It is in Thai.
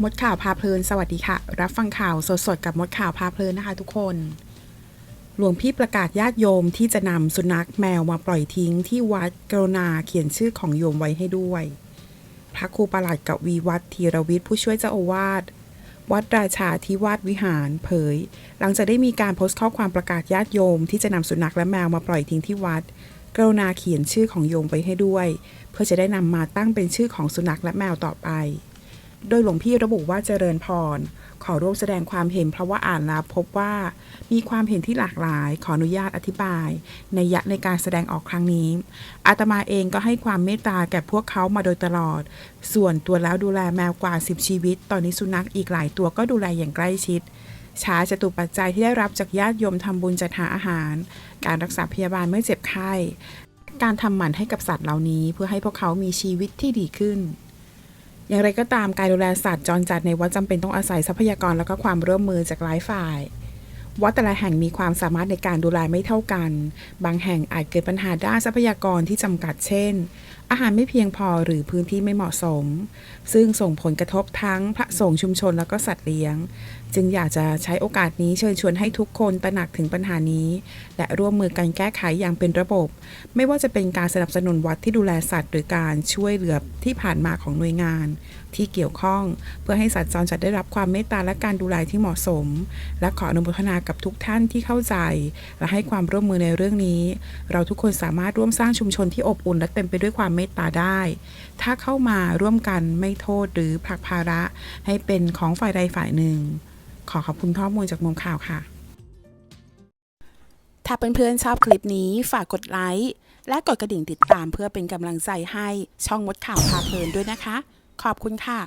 มดข่าวพาเพลิน สวัสดีค่ะ รับฟังข่าวสดๆ กับมดข่าวพาเพลินนะคะทุกคน หลวงพี่ประกาศญาติโยมที่จะนำสุนัขแมวมาปล่อยทิ้งที่วัดกรณาเขียนชื่อของโยมไว้ให้ด้วย พระครูประหลัดกับวีวัดธีรวิทย์ผู้ช่วยเจ้าอาวาสวัดราชาธิวาสวิหารเผย หลังจากได้มีการโพสต์ข้อความประกาศญาติโยม ที่จะนำสุนัขและแมวมาปล่อยทิ้งที่วัด กรุณาเขียนชื่อของโยมไว้ให้ด้วย เพื่อจะได้นำมาตั้งเป็นชื่อของสุนัขและแมวต่อไป โดยหลวงพี่ระบุว่าเจริญพร ขอร่วมแสดงความเห็นเพราะว่าอ่านแล้วพบว่า มีความเห็นที่หลากหลาย ขออนุญาตอธิบาย ในยะในการแสดงออกครั้งนี้ อาตมาเองก็ให้ความเมตตาแก่พวกเขามาโดยตลอด ส่วนตัวแล้วดูแลแมวกว่า 10 ชีวิต ตอนนี้สุนัขอีกหลายตัวก็ดูแลอย่างใกล้ชิดช้าจะตุปัจจัยที่ได้รับจากญาติโยมทำบุญจัดหาอาหาร การรักษาพยาบาลเมื่อเจ็บไข้ การทำหมันให้กับสัตว์เหล่านี้เพื่อให้พวกเขามีชีวิตที่ดีขึ้น อย่างไรก็ตามการดูแลสัตว์จรจัดในวัดจำเป็นต้องอาศัยทรัพยากรและก็ความร่วมมือจากหลายฝ่ายวัดแต่ละแห่งมีความสามารถในการดูแลไม่เท่ากัน บางแห่งอาจเกิดปัญหาด้านทรัพยากรที่จำกัดเช่น อาหารไม่เพียงพอหรือพื้นที่ไม่เหมาะสม ซึ่งส่งผลกระทบทั้งพระสงฆ์ชุมชนแล้วก็สัตว์เลี้ยง จึงอยากจะใช้โอกาสนี้เชิญชวนให้ทุกคนตระหนักถึงปัญหานี้ และร่วมมือกันแก้ไขอย่างเป็นระบบ ไม่ว่าจะเป็นการสนับสนุนวัดที่ดูแลสัตว์ หรือการช่วยเหลือที่ผ่านมาของหน่วยงาน ที่เกี่ยวข้อง เพื่อให้สัตว์จรจัดได้รับความเมตตาและการดูแลที่เหมาะสม และขออนุโมทนากับทุกท่านที่เข้าใจ และให้ความร่วมมือในเรื่องนี้ เราทุกคนสามารถร่วมสร้างชุมชนที่อบอุ่นและเต็มไปด้วยความเมตตาได้ ถ้าเข้ามาร่วมกันไม่โทษหรือผลักภาระให้เป็นของฝ่ายใดฝ่ายหนึ่ง ขอขอบคุณข้อมูลจากมุมข่าวค่ะ ถ้าเพื่อนๆชอบคลิปนี้ฝากกดไลค์และกดกระดิ่งติดตามเพื่อเป็นกำลังใจให้ช่องมดข่าวพาเพลินด้วยนะคะ ขอบคุณค่ะ